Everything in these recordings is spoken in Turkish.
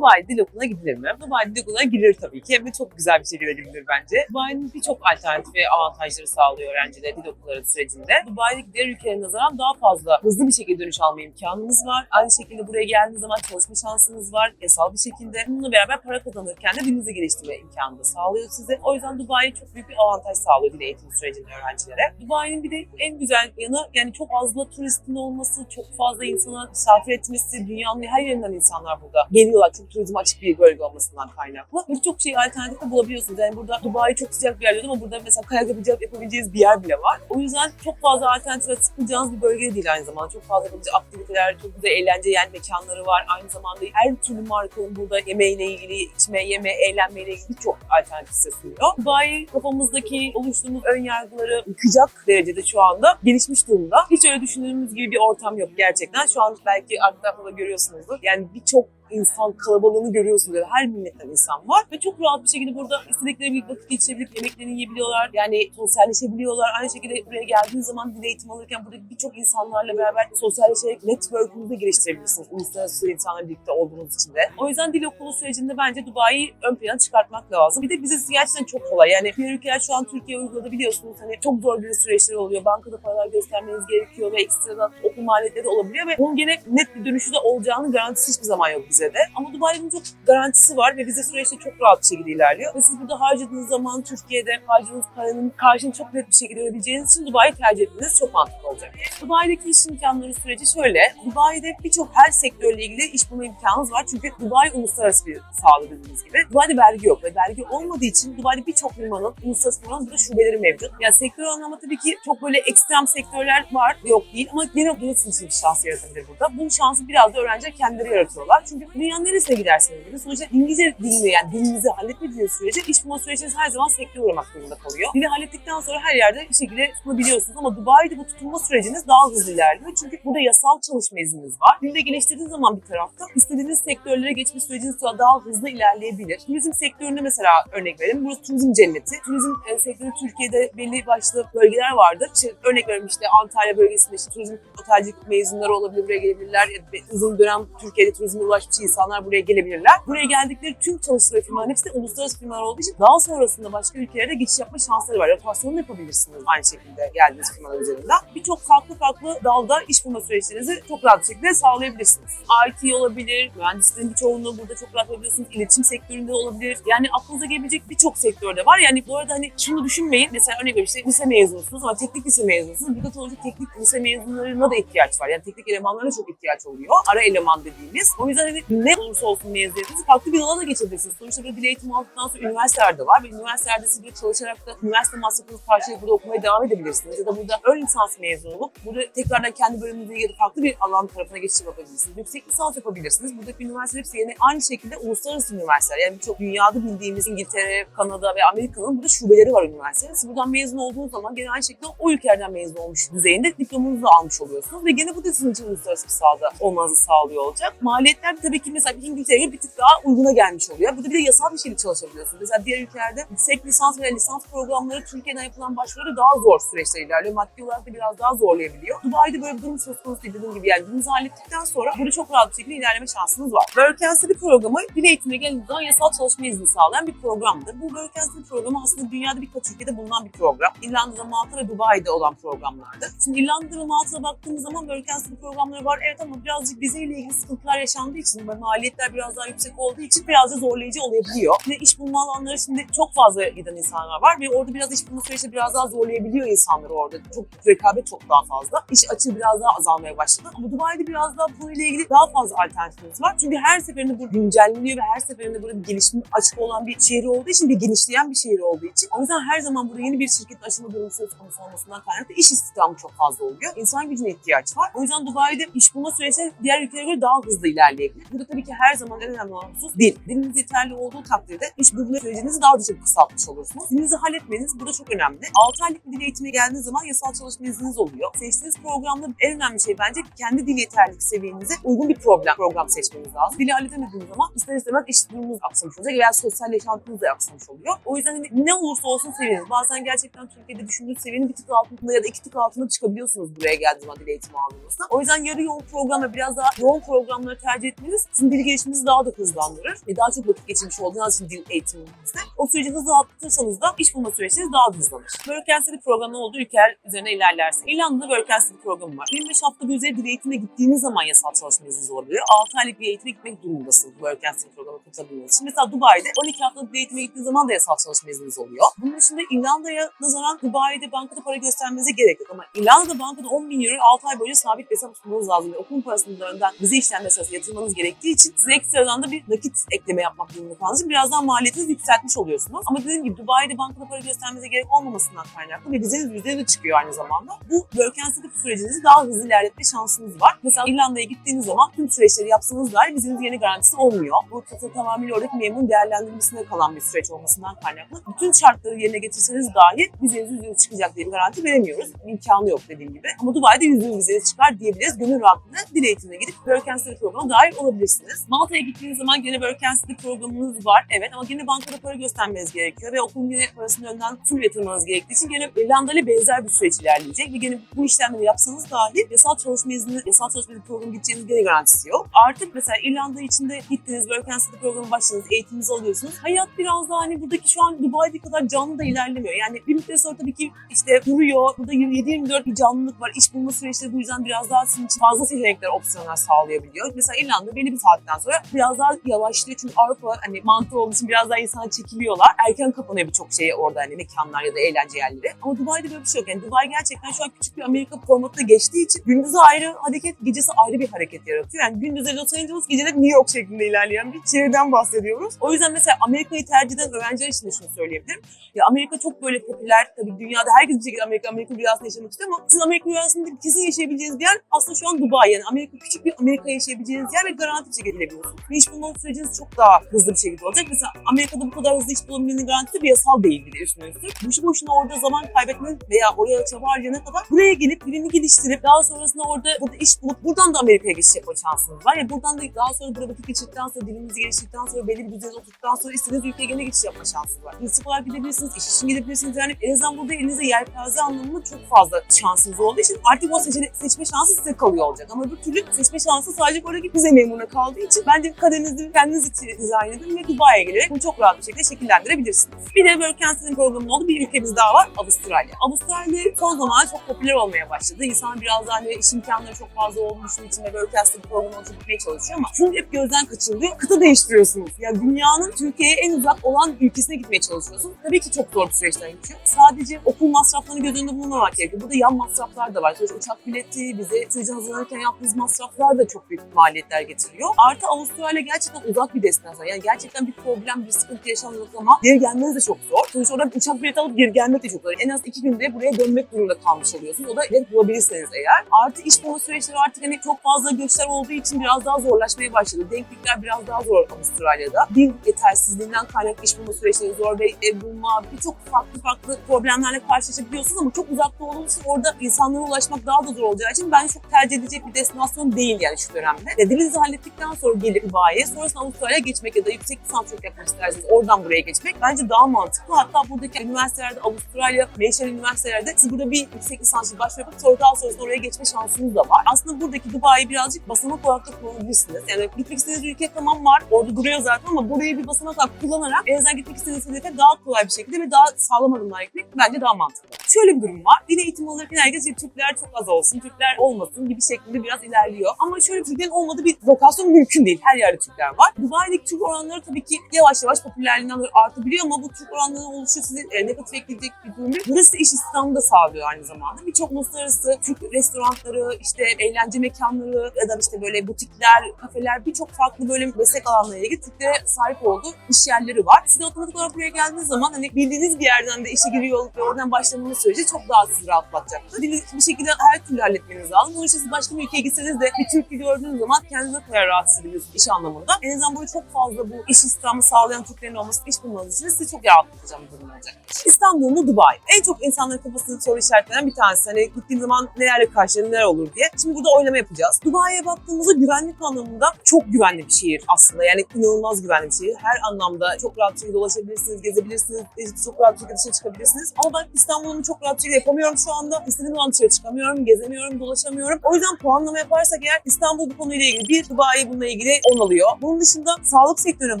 Dubai Dil Okulu'na gidilir mi? Dubai Dil Okulu'na gidilir tabii ki. Hem de çok güzel bir şekilde gidilir bence. Dubai'nin birçok alternatif ve avantajları sağlıyor öğrencilere dil okulları sürecinde. Dubai'deki diğer ülkelere nazaran daha fazla hızlı bir şekilde dönüş alma imkanınız var. Aynı şekilde buraya geldiğiniz zaman çalışma şansınız var. Yasal bir şekilde. Bununla beraber para kazanırken de dilinizi geliştirme imkanı da sağlıyor size. O yüzden Dubai çok büyük bir avantaj sağlıyor dil eğitimi sürecinde öğrencilere. Dubai'nin bir de en güzel yanı yani çok fazla turistin olması, çok fazla insana misafir etmesi, dünyanın her yerinden insanlar burada geliyorlar. Çok turizm açık bir bölge olmasından kaynaklı. Birçok şey alternatif de bulabiliyorsunuz. Yani burada Dubai çok sıcak bir yer ama burada mesela kayak yapacak, yapabileceğiniz bir yer bile var. O yüzden çok fazla alternatif sıkılacağınız bir bölge de değil aynı zamanda. Çok fazla yapılacak aktiviteler, çok güzel eğlence yer mekanları var. Aynı zamanda her türlü markanın burada yemeğiyle ilgili, içme, yeme, eğlenmeyle ilgili birçok alternatif sunuyor. Dubai kafamızdaki oluşturduğumuz ön yargıları yıkacak derecede şu anda gelişmiş durumda. Hiç öyle düşündüğümüz gibi bir ortam yok gerçekten. Şu an belki arka tarafta görüyorsunuzdur. Yani birçok insan kalabalığını görüyorsunuz. Yani her milletten insan var ve çok rahat bir şekilde burada istedikleri bir vakit geçirebilip yemeklerini yiyebiliyorlar. Yani sosyalleşebiliyorlar. Aynı şekilde buraya geldiğiniz zaman dil eğitimi alırken buradaki birçok insanlarla beraber sosyalleşerek network'ünüzü de geliştirebilirsiniz. Uluslararası insanlarla birlikte olduğunuz için de. O yüzden dil okulu sürecinde bence Dubai'yi ön plana çıkartmak lazım. Bir de bize gerçekten çok kolay. Yani diğer ülkeler şu an Türkiye uyguladı biliyorsunuz. Hani çok zor bir süreçler oluyor. Bankada paralar göstermeniz gerekiyor ve ekstradan okul maliyetleri olabiliyor ve bunun gene net bir dönüşü de olacağını garantisi hiçbir zaman yok bize de. Ama Dubai'nin çok garantisi var ve vize süreçte çok rahat bir şekilde ilerliyor. Ve siz burada harcadığınız zaman Türkiye'de harcadığınız paranın karşılığını çok net bir şekilde ödebileceğiniz için Dubai'yi tercih etmeniz çok mantıklı olacak. Dubai'deki iş imkanları süreci şöyle. Dubai'de birçok her sektörle ilgili iş bulma imkanınız var. Çünkü Dubai uluslararası bir saha dediğimiz gibi. Dubai'de vergi yok ve vergi olmadığı için Dubai'de birçok firmanın, uluslararası firmanın burada şubeleri mevcut. Yani sektör anlamda tabii ki çok böyle ekstrem sektörler var, yok değil ama genel olarak için bir şans yaratabilir burada. Bu şansı biraz da öğrenciler kendileri yaratıyorlar. Çünkü dünyanın neresine giderseniz gidin sonuçta İngilizce dilini yani dilinizi halletmediğiniz sürece iş bulma süreciniz her zaman sektöre uğramak durumunda kalıyor. Dili hallettikten sonra her yerde bir şekilde tutunabiliyorsunuz ama Dubai'de bu tutunma süreciniz daha hızlı ilerliyor. Çünkü burada yasal çalışma izniniz var. Dilde geliştirdiğiniz zaman bir tarafta istediğiniz sektörlere geçme süreciniz daha hızlı ilerleyebilir. Turizm sektöründe mesela örnek verelim. Burası turizm cenneti. Turizm e, sektörü Türkiye'de belli başlı bölgeler vardır. İşte örnek veriyorum işte Antalya bölgesinde işte turizm otelcilik mezunları olabilir, buraya gelebilirler. Ya uzun dönem Türkiye'de turizme ulaşmış insanlar buraya gelebilirler. Buraya geldikleri tüm çalıştıkları firmaların hepsi de uluslararası firmalar olduğu için daha sonrasında başka ülkelere de geçiş yapma şansları var. Rotasyon yapabilirsiniz aynı şekilde geldiğiniz firmalar üzerinden. Birçok farklı farklı dalda iş bulma süreçlerinizi çok rahat bir şekilde sağlayabilirsiniz. IT olabilir, mühendislerin birçoğunu burada çok rahat yapabilirsiniz. İletişim sektöründe olabilir. Yani aklınıza gelebilecek birçok sektörde var. Yani bu arada hani şunu düşünmeyin. Mesela örnek veriyorum işte lise mezunusunuz ama teknik lise mezunusunuz. Burada sonuçta teknik lise mezunlarına da ihtiyaç var. Yani teknik elemanlara çok ihtiyaç oluyor. Ara eleman dediğimiz. O yüzden hani ne olursa olsun mezuniyetinizi farklı bir alana geçebilirsiniz. Sonuçta burada dil eğitimi aldıktan sonra üniversitelerde var ve üniversitelerde siz burada çalışarak da üniversite masrafınızı karşılayıp burada okumaya devam edebilirsiniz. Ya da burada ön lisans mezunu olup burada tekrardan kendi bölümünüzle ilgili farklı bir alan tarafına geçiş yapabilirsiniz. Yüksek lisans yapabilirsiniz. Buradaki üniversiteler hepsi yine aynı şekilde uluslararası üniversiteler. Yani birçok dünyada bildiğimiz İngiltere, Kanada ve Amerika'nın burada şubeleri var üniversitelerin. Siz buradan mezun olduğunuz zaman gene aynı şekilde o ülkelerden mezun olmuş düzeyinde diplomanızı almış oluyorsunuz ve gene bu da sizin için uluslararası bir sahada olmanızı sağlıyor olacak. Maliyetler tabii ki mesela İngiltere'ye göre bir tık daha uyguna gelmiş oluyor. Burada bir de yasal bir şeyle çalışabiliyorsunuz. Mesela diğer ülkelerde yüksek lisans veya lisans programları Türkiye'den yapılan başvuruları daha zor süreçler ilerliyor. Maddi olarak da biraz daha zorlayabiliyor. Dubai'de böyle bir durum söz konusu değil dediğim gibi. Yani dilinizi hallettikten sonra burada çok rahat bir şekilde ilerleme şansınız var. Work and Study programı dil eğitimine geldiğiniz zaman yasal çalışma izni sağlayan bir programdır. Bu Work and Study programı aslında dünyada birkaç ülkede bulunan bir program. İrlanda, Malta ve Dubai'de olan programlardır. Şimdi İrlanda ve Malta'da baktığımız zaman Work and Study programları var. Evet ama birazcık vizeyle ilgili sıkıntılar yaşandığı için ve maliyetler biraz daha yüksek olduğu için biraz da zorlayıcı olabiliyor. Ve iş bulma alanları şimdi çok fazla giden insanlar var ve orada biraz iş bulma süreci biraz daha zorlayabiliyor insanları orada. Çok rekabet çok daha fazla. İş açığı biraz daha azalmaya başladı. Ama Dubai'de biraz daha bununla ilgili daha fazla alternatifimiz var. Çünkü her seferinde bu güncelleniyor ve her seferinde burada gelişim açık olan bir şehir olduğu için, bir genişleyen bir şehir olduğu için. O yüzden her zaman burada yeni bir şirket açılma durumu söz konusu olmasından kaynaklı iş istihdamı çok fazla oluyor. İnsan gücüne ihtiyaç var. O yüzden Dubai'de iş bulma süreci diğer ülkelere göre daha hızlı ilerleyebilir. Burada tabii ki her zaman en önemli olan husus dil. Diliniz yeterli olduğu takdirde iş bulma sürecinizi daha da çok kısaltmış olursunuz. Dilinizi halletmeniz burada çok önemli. 6 aylık bir dil eğitimine geldiğiniz zaman yasal çalışma izniniz oluyor. Seçtiğiniz programda en önemli şey bence kendi dil yeterlilik seviyenize uygun bir problem program seçmeniz lazım. Dili halledemediğiniz zaman ister istemez iş durumunuz aksamış olacak veya sosyal yaşantınız da aksamış oluyor. O yüzden hani ne olursa olsun seviyeniz. Bazen gerçekten Türkiye'de düşündüğünüz seviyenin bir tık altında ya da iki tık altında çıkabiliyorsunuz buraya geldiğiniz zaman dil eğitimi aldığınızda. O yüzden yarı yoğun program ve biraz daha yoğun programları tercih etmeniz giderseniz sizin dil gelişiminizi daha da hızlandırır ve daha çok vakit geçirmiş olduğunuz için dil eğitiminizde o süreci hızlı atlatırsanız da iş bulma süreçleriniz daha da hızlanır. Work Study programı olduğu ülkeler üzerine ilerlerse. İrlanda'da Work Study programı var. 25 hafta bir üzeri dil eğitimine gittiğiniz zaman yasal çalışma izniniz oluyor. 6 aylık bir eğitime gitmek durumundasınız Work Study programına katılabilmeniz için. Mesela Dubai'de 12 haftalık bir eğitime gittiğiniz zaman da yasal çalışma izniniz oluyor. Bunun dışında İrlanda'ya nazaran Dubai'de bankada para göstermenize gerek yok ama İrlanda'da bankada 10 bin euro 6 ay boyunca sabit bir hesap tutmanız lazım. Ve okul parasını da önden vize işlemleri sırasında yatırmanız gerektiği için size ekstradan da bir nakit ekleme yapmak durumunda kaldığınız için biraz daha maliyetinizi yükseltmiş oluyorsunuz. Ama dediğim gibi Dubai'de bankada para göstermenize gerek olmamasından kaynaklı ve vizeniz yüzde de çıkıyor aynı zamanda. Bu work and study sürecinizi daha hızlı ilerletme şansınız var. Mesela İrlanda'ya gittiğiniz zaman tüm süreçleri yapsanız dahi vizeniz yeni garantisi olmuyor. Bu tamamıyla oradaki memurun değerlendirmesine kalan bir süreç olmasından kaynaklı. Bütün şartları yerine getirseniz dahi vizeniz yüzde çıkacak diye bir garanti veremiyoruz. İmkanı yok dediğim gibi. Ama Dubai'de yüzde vizeniz çıkar diyebiliriz. Gönül rahatlığıyla dil eğitimine gidip work and study programına dahil olabilirsiniz. Malta'ya gittiğiniz zaman gene work and study programınız var. Evet ama gene bankada para göstermeniz gerekiyor ve okulun yine parasını önden full yatırmanız gerektiği için gene İrlanda ile benzer bir süreç ilerleyecek ve gene bu işlemleri yapsanız dahi yasal çalışma izni, yasal çalışma izni programı gideceğiniz gene garantisi yok. Artık mesela İrlanda içinde gittiniz and study programı başladınız, eğitiminizi alıyorsunuz. Hayat biraz daha hani buradaki şu an Dubai'de kadar canlı da ilerlemiyor. Yani bir müddet sonra tabii ki işte duruyor. Burada 7-24 bir canlılık var. İş bulma süreçleri bu yüzden biraz daha sizin için fazla seçenekler, opsiyonlar sağlayabiliyor. Mesela İrlanda belli bir saatten sonra biraz daha yavaşlıyor. Çünkü Avrupa hani mantığı olduğu için biraz daha insana çekiliyorlar. Erken kapanıyor birçok şey orada hani mekanlar ya da eğlence yerleri. Ama Dubai'de böyle bir şey yok. Yani Dubai gerçekten şu an küçük bir Amerika formatına geçtiği için gündüzü ayrı hareket, gecesi ayrı bir hareket yaratıyor. Yani gündüzleri Los Angeles, geceleri New York şeklinde ilerleyen bir şehirden bahsediyoruz. O yüzden mesela Amerika'yı tercih eden öğrenciler için de şunu söyleyebilirim. Ya Amerika çok böyle popüler. Tabii dünyada herkes bir şekilde Amerika, Amerika rüyasını yaşamak istiyor ama siz Amerika rüyasında kesin yaşayabileceğiniz yer aslında şu an Dubai. Yani Amerika küçük bir Amerika yaşayabileceğiniz yer ve garanti bir şekilde gidebiliyorsunuz. Ve iş bulma süreciniz çok daha hızlı bir şekilde olacak. Mesela Amerika'da bu kadar hızlı iş bulabilmenin garantisi bir yasal değil bir de üstüne üstlük. Boşu boşuna orada zaman kaybetmenin veya oraya çaba harcayana kadar buraya gelip dilini geliştirip daha sonrasında orada burada iş bulup buradan da Amerika'ya geçiş yapma şansınız var. Ya buradan da daha sonra burada vakit geçirdikten sonra dilinizi geliştirdikten sonra belli bir düzeyde oturttuktan sonra istediğiniz ülkeye gene geçiş yapma şansınız var. Turistik olarak gidebilirsiniz, iş için gidebilirsiniz. Yani en azından burada elinizde yelpaze anlamında çok fazla şansınız olduğu için artık o seçme şansı size kalıyor olacak. Ama öbür türlü seçme şansı sadece oradaki vize memuruna kaldığı için bence kaderinizi kendiniz dizayn edin ve Dubai'ye gelerek bunu çok rahat bir şekilde şekillendirebilirsiniz. Bir de Work and Study programının olduğu bir ülkemiz daha var Avustralya. Avustralya son zamanlarda çok popüler olmaya başladı. İnsanlar biraz daha hani iş imkanları çok fazla olduğu için ve Work programına oturtmaya çalışıyor ama şunu hep gözden kaçırılıyor. Kıta değiştiriyorsunuz. Yani dünyanın Türkiye'ye en uzak olan ülkesine gitmeye çalışıyorsunuz. Tabii ki çok zor bir süreçten geçiyor. Sadece okul masraflarını göz önünde bulundurmak gerekiyor. Burada yan masraflar da var. Sonuçta uçak bileti, bize sürece hazırlanırken yaptığınız masraflar da çok büyük maliyetler getiriyor. Artı Avustralya gerçekten uzak bir destinasyon. Yani gerçekten bir problem, bir sıkıntı yaşanmak ama geri gelmeniz de çok zor. Sonuçta orada bir uçak bileti alıp geri gelmek de çok zor. En az iki günde buraya dönmek durumunda kalmış oluyorsunuz. O da bilet bulabilirseniz eğer. Artı iş bulma süreçleri artık hani çok fazla göçler olduğu için biraz daha zorlaşmaya başladı. Denklikler biraz daha zor Avustralya'da. Dil yetersizliğinden kaynaklı iş bulma süreçleri zor ve ev bulma, birçok farklı farklı problemlerle karşılaşabiliyorsunuz ama çok uzakta olduğunuz için orada insanlara ulaşmak daha da zor olacağı için ben çok tercih edecek bir destinasyon değil yani şu dönemde. Ya dilinizi hallettikten sonra gelip Dubai'ye, sonrasında Avustralya'ya geçmek ya da yüksek lisans çok yapmak isterseniz oradan buraya geçmek bence daha mantıklı. Hatta buradaki üniversitelerde, Avustralya, menşeli üniversitelerde siz burada bir yüksek lisans başvuru yapıp sonra daha sonrasında oraya geçme şansınız da var. Aslında buradaki Dubai'yi birazcık basamak olarak da kullanabilirsiniz. Yani gitmek istediğiniz ülke tamam var, orada duruyor zaten ama burayı bir basamak olarak kullanarak en azından gitmek istediğiniz hedefe daha kolay bir şekilde ve daha sağlam adımlar gitmek bence daha mantıklı. Şöyle bir durum var. Dil eğitimi alırken herkes Türkler çok az olsun, Türkler olmasın gibi şeklinde biraz ilerliyor. Ama şöyle Türklerin olmadığı bir lokasyon mümkün değil. Her yerde Türkler var. Dubai'deki Türk oranları tabii ki yavaş yavaş popülerliğinden artabiliyor ama bu Türk oranlarının oluşu sizi e, negatif ekleyecek bir durum değil. Burası iş istihdamı da sağlıyor aynı zamanda. Birçok uluslararası Türk restoranları, işte eğlence mekanları ya da işte böyle butikler, kafeler birçok farklı böyle meslek alanlarıyla ilgili Türklere sahip olduğu iş yerleri var. Siz otomatik olarak buraya geldiğiniz zaman hani bildiğiniz bir yerden de işe giriyor ve oradan başlamanız süreci çok daha sizi rahatlatacaktır. Bir şekilde her türlü halletmeniz lazım. Sonuçta siz başka bir ülkeye gitseniz de bir Türk dili gördüğünüz zaman kendinize kadar rahat hissediyorsunuz iş anlamında. En azından böyle çok fazla bu iş istihdamı sağlayan Türklerin olması iş bulmanız için sizi çok rahatlatacağım bir durum olacak. İstanbul mu Dubai? En çok insanların kafasını soru işaretlenen bir tanesi. Hani gittiğim zaman nelerle karşılarım neler olur diye. Şimdi burada oylama yapacağız. Dubai'ye baktığımızda güvenlik anlamında çok güvenli bir şehir aslında. Yani inanılmaz güvenli bir şehir. Her anlamda çok rahat şekilde dolaşabilirsiniz, gezebilirsiniz, çok rahat şekilde dışarı çıkabilirsiniz. Ama ben İstanbul'u çok rahat şekilde yapamıyorum şu anda. İstediğim zaman dışarı çıkamıyorum, gezemiyorum, dolaşamıyorum. O yüzden puanlama yaparsak eğer İstanbul bu konuyla ilgili bir, Dubai Dubai bununla ilgili 10 alıyor. Bunun dışında sağlık sektörüne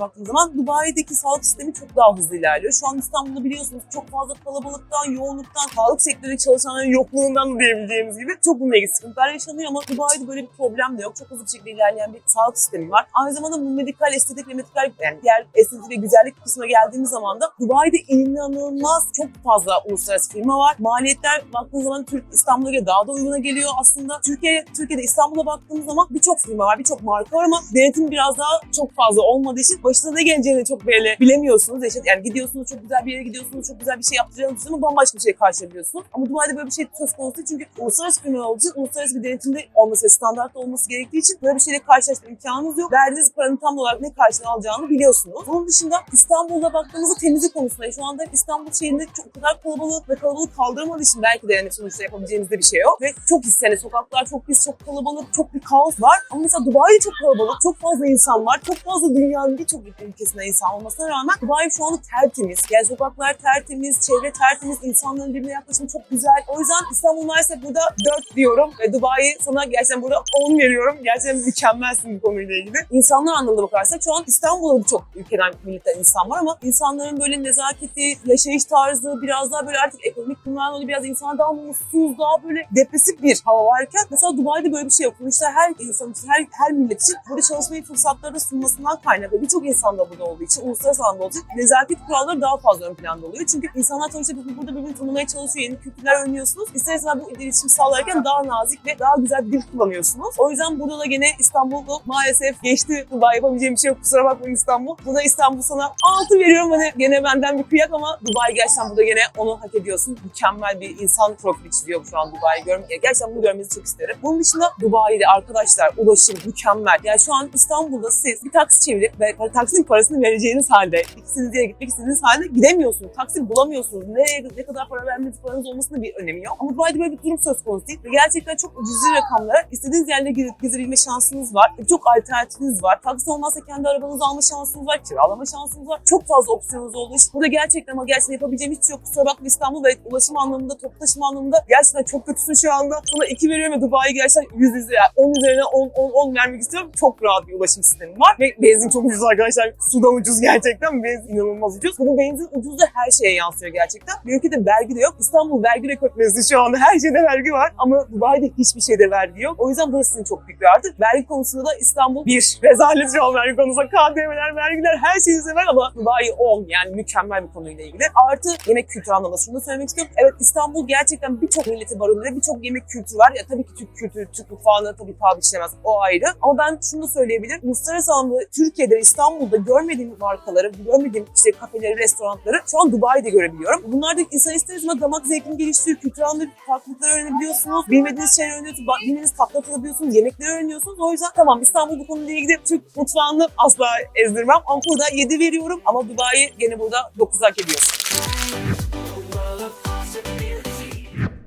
baktığımız zaman Dubai'deki sağlık sistemi çok daha hızlı ilerliyor. Şu an İstanbul'da biliyorsunuz çok fazla kalabalıktan, yoğunluktan, sağlık sektörü çalışanların yokluğundan da diyebileceğimiz gibi çok bununla ilgili sıkıntılar yaşanıyor ama Dubai'de böyle bir problem de yok. Çok hızlı bir şekilde ilerleyen bir sağlık sistemi var. Aynı zamanda bu medikal, estetik ve medikal yani diğer estetik ve güzellik kısmına geldiğimiz zaman da Dubai'de inanılmaz çok fazla uluslararası firma var. Maliyetler baktığınız zaman Türk İstanbul'a göre daha da uyguna geliyor aslında. Türkiye, Türkiye'de İstanbul'a baktığımız zaman birçok firma var, birçok marka var ama denetim biraz daha çok fazla olmadığı için başına ne geleceğini çok böyle bilemiyorsunuz. Yani gidiyorsunuz çok güzel bir yere gidiyorsunuz, çok güzel bir şey yaptıracaksınız ama bambaşka bir şey karşılayabiliyorsunuz. Ama Dubai'de böyle bir şey söz konusu çünkü uluslararası firma olduğu için uluslararası bir denetimde olması ve standartta olması gerektiği için böyle bir şeyle karşılaşma imkanınız yok. Verdiğiniz paranın tam olarak ne karşılığını alacağını biliyorsunuz. Bunun dışında İstanbul'da baktığımızda temizlik konusunda şu anda İstanbul şehrinde çok kadar kalabalık ve kalabalık kaldıramadığı için belki de yani sonuçta yapabileceğimiz de bir şey yok. Ve çok his yani sokaklar çok pis, çok kalabalık, çok bir kaos var. Ama mesela Dubai'de çok kalabalık, çok fazla insan var. Çok fazla dünyanın birçok ülkesinde insan olmasına rağmen Dubai şu anda tertemiz. Yani sokaklar tertemiz, çevre tertemiz, insanların birbirine yaklaşımı çok güzel. O yüzden İstanbul maalesef burada 4 diyorum ve Dubai sana gerçekten burada 10 veriyorum. Gerçekten mükemmelsin bu konuyla ilgili. İnsanlar anlamında bakarsak şu an İstanbul'da birçok ülkeden milletten insan var ama insanların böyle nezaketi, yaşayış tarzı biraz daha böyle artık ekonomik durumdan dolayı biraz insanlar daha mutsuz, daha böyle depresif bir hava varken mesela Dubai'de böyle bir şey yok. Sonuçta her insan her, her millet için burada çalışmayı fırsatları da sunmasından kaynaklı. Birçok insan da burada olduğu için, uluslararası alanda olduğu için nezaket kuralları daha fazla ön planda oluyor. Çünkü insanlar sonuçta burada birbirini tanımaya çalışıyor, yeni kültürler öğreniyorsunuz. İster bu iletişim sağlarken daha nazik ve daha güzel bir dil kullanıyorsunuz. O yüzden burada da gene İstanbul'da maalesef geçti. Dubai yapabileceğim bir şey yok. Kusura bakmayın İstanbul. Burada İstanbul sana 6 veriyorum. Hani gene benden bir kıyak ama Dubai gerçekten burada gene onu hak ediyorsun. Mükemmel bir insan profili çiziyor şu an Dubai. Görm gerçekten bunu görmenizi çok isterim. Bunun dışında Dubai'de arkadaşlar ulaşım mükemmel. Yani şu an İstanbul'da siz bir taksi çevirip ve taksinin parasını vereceğiniz halde ikisiniz yere gitmek istediğiniz halde gidemiyorsunuz. Taksi bulamıyorsunuz. Nereye ne kadar para vermeniz paranız olmasının bir önemi yok. Ama Dubai'de böyle bir durum söz konusu değil. Gerçekten çok cüzi rakamlara istediğiniz yerlere gidip gezebilme şansınız var. Çok alternatifiniz var. Taksi olmazsa kendi arabanızı alma şansınız var. Kiralama şansınız var. Çok fazla opsiyonunuz olduğu için burada gerçekten ama gerçekten yapabileceğim hiç yok. Kusura bakma İstanbul ve ulaşım anlamında, toplu taşıma anlamında gerçekten çok kötüsün şu anda. Sana 2 veriyorum ve Dubai gerçekten 100 yüz yani 10 üzerine 10, 10, 10 vermek istiyorum. Çok rahat bir ulaşım sistemi var. Ve benzin çok ucuz arkadaşlar. Sudan ucuz gerçekten. Benzin inanılmaz ucuz. Bunun benzin ucuz da her şeye yansıyor gerçekten. Bir ülkede vergi de yok. İstanbul vergi rekortmesi şu anda. Her şeyde vergi var. Ama Dubai'de hiçbir şeyde vergi yok. O yüzden burası sizin çok büyük bir artı. Vergi konusunda da İstanbul bir. Rezalet şu an vergi konusunda. KDV'ler, vergiler her şeyi sever ama Dubai 10. Yani mükemmel bir konuyla ilgili. Artı yemek kültürü anlamında şunu da söylemek istiyorum. Evet İstanbul gerçekten birçok milleti barındırıyor. Birçok yemek kültürü var. Ya tabii ki Türk kültürü, Türk mutfağına tabii paha biçilemez. O ayrı. Ama ben şunu söyleyebilirim. Uluslararası anlamda Türkiye'de, İstanbul'da görmediğim markaları, görmediğim işte kafeleri, restoranları şu an Dubai'de görebiliyorum. Bunlar da insan ister istemez damak zevkini geliştiriyor. Kültürel anlamda farklılıkları öğrenebiliyorsunuz. Bilmediğiniz şeyleri öğreniyorsunuz. Bilmediğiniz tatlar tadabiliyorsunuz. Yemekleri öğreniyorsunuz. O yüzden tamam İstanbul bu konuyla ilgili Türk mutfağını asla ezdirmem. Ama burada 7 veriyorum. Ama Dubai gene burada 9 hak ediyorsun.